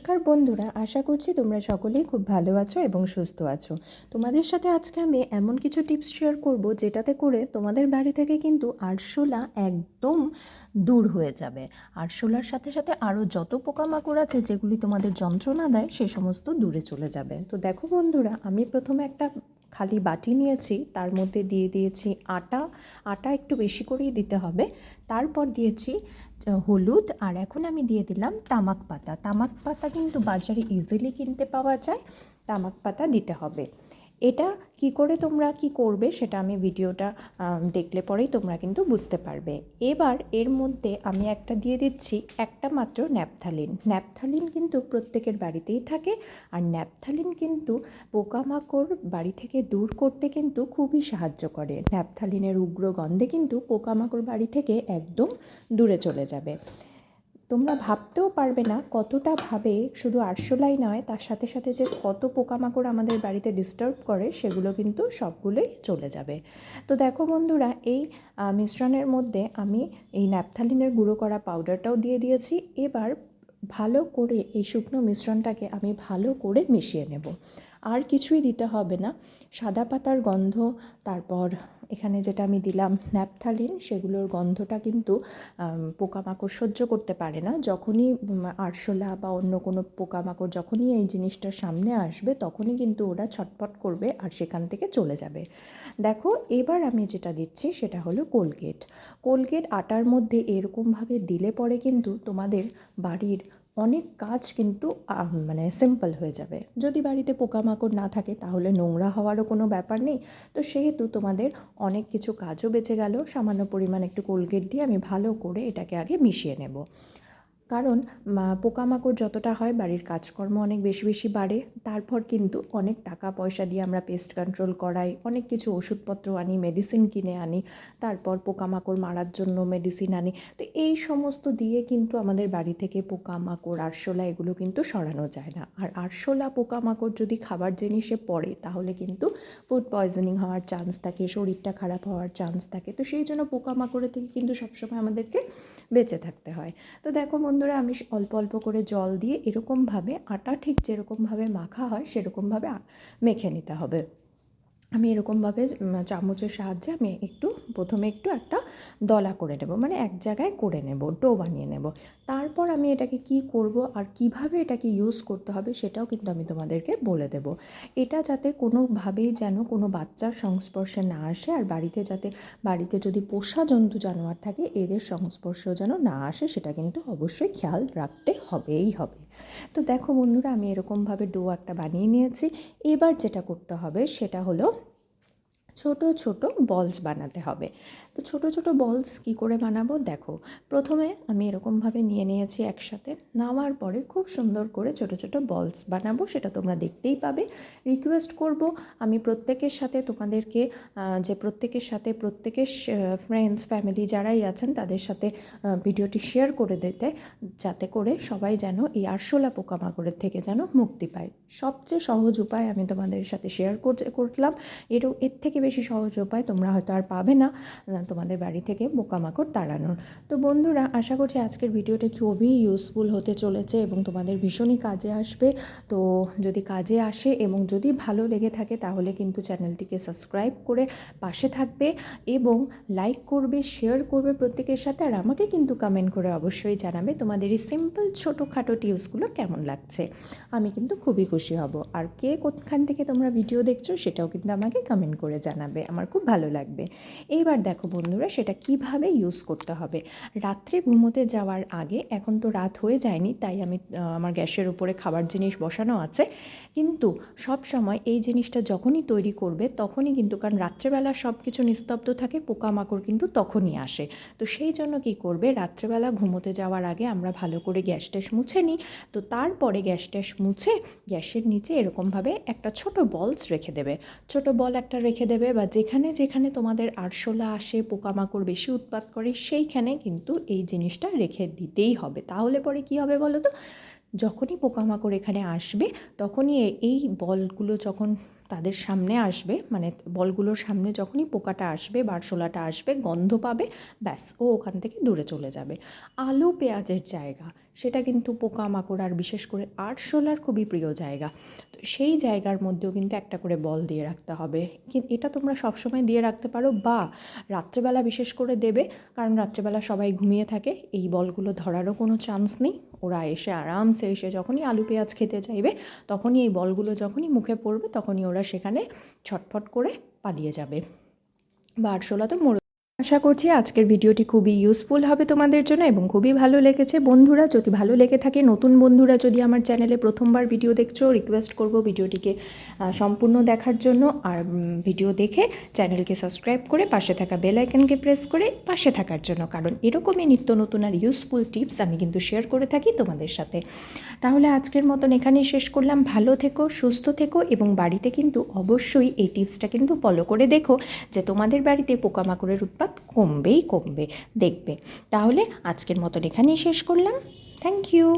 নমস্কার বন্ধুরা, আশা করছি তোমরা সকলেই খুব ভালো আছো এবং সুস্থ আছো। তোমাদের সাথে আজকে আমি এমন কিছু টিপস শেয়ার করব যেটাতে করে তোমাদের বাড়ি থেকে কিন্তু আরশোলা একদম দূর হয়ে যাবে। আরশোলার সাথে সাথে আরও যত পোকামাকড় আছে যেগুলি তোমাদের যন্ত্রণা দেয়, সে সমস্ত দূরে চলে যাবে। তো দেখো বন্ধুরা, আমি প্রথমে একটা খালি বাটি নিয়েছি, তার মধ্যে দিয়ে দিয়েছি আটা। আটা একটু বেশি করেই দিতে হবে। তারপর দিয়েছি হলুদ, আর এখন আমি দিয়ে দিলাম তামাক পাতা। তামাক পাতা কিন্তু বাজারে ইজিলি কিনতে পাওয়া যায়। তামাক পাতা দিতে হবে। এটা কি করে তোমরা কি করবে সেটা আমি ভিডিওটা দেখলে পরেই তোমরা কিন্তু বুঝতে পারবে। এবার এর মধ্যে আমি একটা দিয়ে দিচ্ছি একটা মাত্র ন্যাপথালিন। ন্যাপথালিন কিন্তু প্রত্যেকের বাড়িতেই থাকে আর ন্যাপথালিন কিন্তু পোকামাকড় বাড়ি থেকে দূর করতে কিন্তু খুবই সাহায্য করে। ন্যাপথালিনের উগ্র গন্ধে কিন্তু পোকামাকড় বাড়ি থেকে একদম দূরে চলে যাবে। তোমরা ভাবতেও পারবে না কতটা ভাবে শুধু আরশোলাই নয়, তার সাথে সাথে যে কত পোকামাকড় আমাদের বাড়িতে ডিস্টার্ব করে, সেগুলো কিন্তু সবগুলোই চলে যাবে। তো দেখো বন্ধুরা, এই মিশ্রণের মধ্যে আমি এই ন্যাপথালিনের গুঁড়ো করা পাউডারটাও দিয়ে দিয়েছি। এবার ভালো করে এই শুকনো মিশ্রণটাকে আমি ভালো করে মিশিয়ে নেব। আর কিছুই দিতে হবে না। সাদা পাতার গন্ধ, তারপর এখানে যেটা আমি দিলাম ন্যাপথালিন, সেগুলোর গন্ধটা কিন্তু পোকামাকড় সহ্য করতে পারে না। যখনই আরশোলা বা অন্য কোনো পোকামাকড় যখনই এই জিনিসটার সামনে আসবে, তখনই কিন্তু ওরা ছটপট করবে আর সেখান থেকে চলে যাবে। দেখো, এবার আমি যেটা দিচ্ছি সেটা হলো কোলগেট। কোলগেট আটার মধ্যে এরকমভাবে দিলে পরে কিন্তু তোমাদের বাড়ির অনেক কাজ কিন্তু মানে সিম্পল হয়ে যাবে। যদি বাড়িতে পোকামাকড় না থাকে, তাহলে নোংরা হওয়ারও কোনো ব্যাপার নেই। তো সেহেতু তোমাদের অনেক কিছু কাজও বেঁচে গেল। সামান্য পরিমাণ একটু কোলগেট দিয়ে আমি ভালো করে এটাকে আগে মিশিয়ে নেব। কারণ পোকামাকড় যতটা হয় বাড়ির কাজকর্ম অনেক বেশি বেশি বাড়ে। তারপর কিন্তু অনেক টাকা পয়সা দিয়ে আমরা পেস্ট কন্ট্রোল করাই, অনেক কিছু ওষুধপত্র আনি মেডিসিন কিনে আনি, তারপর পোকামাকড় মারার জন্য মেডিসিন আনি। তো এই সমস্ত দিয়ে কিন্তু আমাদের বাড়ি থেকে পোকামাকড়, আরশোলা এগুলো কিন্তু সরানো যায় না। আর আরশোলা পোকামাকড় যদি খাবার জিনিসে পড়ে, তাহলে কিন্তু ফুড পয়জনিং হওয়ার চান্স থাকে, শরীরটা খারাপ হওয়ার চান্স থাকে। তো সেই জন্য পোকামাকড়ের থেকে কিন্তু সবসময় আমাদেরকে বেঁচে থাকতে হয়। তো দেখো বন্ধুরা আমি অল্প অল্প করে জল দিয়ে এরকমভাবে আটা ঠিক যেরকমভাবে মাখা হয় সেরকমভাবে মেখে নিতে হবে। আমি এরকমভাবে চামচের সাহায্যে আমি একটু প্রথমে একটু একটা দলা করে নেব মানে এক জায়গায় করে নেব, ডো বানিয়ে নেব। তারপর আমি এটাকে কি করব আর কীভাবে এটাকে ইউজ করতে হবে সেটাও কিন্তু আমি তোমাদেরকে বলে দেব। এটা যাতে কোনোভাবেই যেন কোনো বাচ্চার সংস্পর্শে না আসে আর বাড়িতে যাতে, বাড়িতে যদি পোষা জন্তু জানোয়ার থাকে, এদের সংস্পর্শেও যেন না আসে সেটা কিন্তু অবশ্যই খেয়াল রাখতে হবেই হবে। তো দেখো বন্ধুরা, আমি এরকমভাবে ডো একটা বানিয়ে নিয়েছি। এবার যেটা করতে হবে সেটা হলো ছোট ছোট বলস বানাতে হবে। তো ছোট ছোট বলস কি করে বানাবো? দেখো, প্রথমে আমি এরকমভাবে নিয়ে নিয়েছি একসাথে। নামার পরে খুব সুন্দর করে ছোট ছোট বলস বানাবো, সেটা তোমরা দেখতেই পাবে। রিকোয়েস্ট করব, আমি প্রত্যেকের সাথে তোমাদেরকে যে প্রত্যেকের সাথে প্রত্যেকের ফ্রেন্ডস ফ্যামিলি যারাই আছেন, তাদের সাথে ভিডিওটি শেয়ার করে দিতে, যাতে করে সবাই যেন এই আরশোলা পোকামাকড়ের থেকে যেন মুক্তি পায়। সবচেয়ে সহজ উপায় আমি তোমাদের সাথে শেয়ার করলাম। এরও, এর থেকে বেশি সহজ উপায় তোমরা হয়তো আর পাবে না তোমাদের বাড়ি থেকে পোকামাকড় তাড়ানোর। তো বন্ধুরা, আশা করছি আজকের ভিডিওটা খুবই ইউজফুল হতে চলেছে এবং তোমাদের ভীষণই কাজে আসবে। তো যদি কাজে আসে এবং যদি ভালো লেগে থাকে, তাহলে কিন্তু চ্যানেলটিকে সাবস্ক্রাইব করে পাশে থাকবে এবং লাইক করবে শেয়ার করবে প্রত্যেকের সাথে। আর আমাকে কিন্তু কমেন্ট করে অবশ্যই জানাবে তোমাদের এই সিম্পল ছোটোখাটো টিপসগুলো কেমন লাগছে। আমি কিন্তু খুবই খুশি হব। আর কে কোনখান থেকে তোমরা ভিডিও দেখছ, সেটাও কিন্তু আমাকে কমেন্ট করে জানাবে। আমার খুব ভালো লাগবে। এইবার দেখো বন্ধুরা, সেটা কীভাবে ইউজ করতে হবে। রাত্রে ঘুমোতে যাওয়ার আগে, এখন তো রাত হয়ে যায়নি, তাই আমি আমার গ্যাসের উপরে খাবার জিনিস বসানো আছে। কিন্তু সব সময় এই জিনিসটা যখনই তৈরি করবে, তখনই কিন্তু, কারণ রাত্রেবেলা সব কিছু নিস্তব্ধ থাকে, পোকামাকড় কিন্তু তখনই আসে। তো সেই জন্য কি করবে, রাত্রেবেলা ঘুমোতে যাওয়ার আগে আমরা ভালো করে গ্যাস ট্যাস মুছে নিই। তো তারপরে গ্যাস ট্যাস মুছে, গ্যাসের নিচে এরকমভাবে একটা ছোট বলস রেখে দেবে। ছোট বল একটা রেখে দেবে বা যেখানে যেখানে তোমাদের আরশোলা আসে, পোকামাকড় বেশি উৎপাত করে, সেইখানে কিন্তু এই জিনিসটা রেখে দিতেই হবে। তাহলে পরে কি হবে বলো তো? যখনই পোকামাকড় এখানে আসবে, তখনই এই বলগুলো যখন তাদের সামনে আসবে মানে বলগুলোর সামনে যখনই পোকাটা আসবে বারশোলাটা আসবে, গন্ধ পাবে, ব্যাস, ও ওখান থেকে দূরে চলে যাবে। আলু পেঁয়াজের জায়গা। সেটা কিন্তু পোকামাকড় আর বিশেষ করে আরশোলার খুবই প্রিয় জায়গা। তো সেই জায়গার মধ্যেও কিন্তু একটা করে বল দিয়ে রাখতে হবে। এটা তোমরা সবসময় দিয়ে রাখতে পারো বা রাত্রেবেলা বিশেষ করে দেবে, কারণ রাত্রেবেলা সবাই ঘুমিয়ে থাকে, এই বলগুলো ধরারও কোনো চান্স নেই। ওরা এসে আরামসে এসে যখনই আলু পেঁয়াজ খেতে চাইবে, তখনই এই বলগুলো যখনই মুখে পড়বে, তখনই ওরা সেখানে ছটফট করে পালিয়ে যাবে। বা আরশোলা তো মরে আশা করছি আজকের ভিডিওটি খুবই ইউজফুল হবে তোমাদের জন্য এবং খুবই ভালো লেগেছে। বন্ধুরা, যদি ভালো লেগে থাকে, নতুন বন্ধুরা যদি আমার চ্যানেলে প্রথমবার ভিডিও দেখছ রিকোয়েস্ট করব ভিডিওটিকে সম্পূর্ণ দেখার জন্য। আর ভিডিও দেখে চ্যানেলকে সাবস্ক্রাইব করে পাশে থাকা বেল আইকনকে প্রেস করে পাশে থাকার জন্য। কারণ এরকমই নিত্য নতুন আর ইউজফুল টিপস আমি কিন্তু শেয়ার করে থাকি তোমাদের সাথে। তাহলে আজকের মতন এখানেই শেষ করলাম। ভালো থেকো, সুস্থ থেকো এবং বাড়িতে কিন্তু অবশ্যই এই টিপসটা কিন্তু ফলো করে দেখো যে তোমাদের বাড়িতে পোকামাকড়ের উৎপাত কমবেই কমবে দেখবে। তাহলে আজকের মতন এখানেই শেষ করলাম। Thank you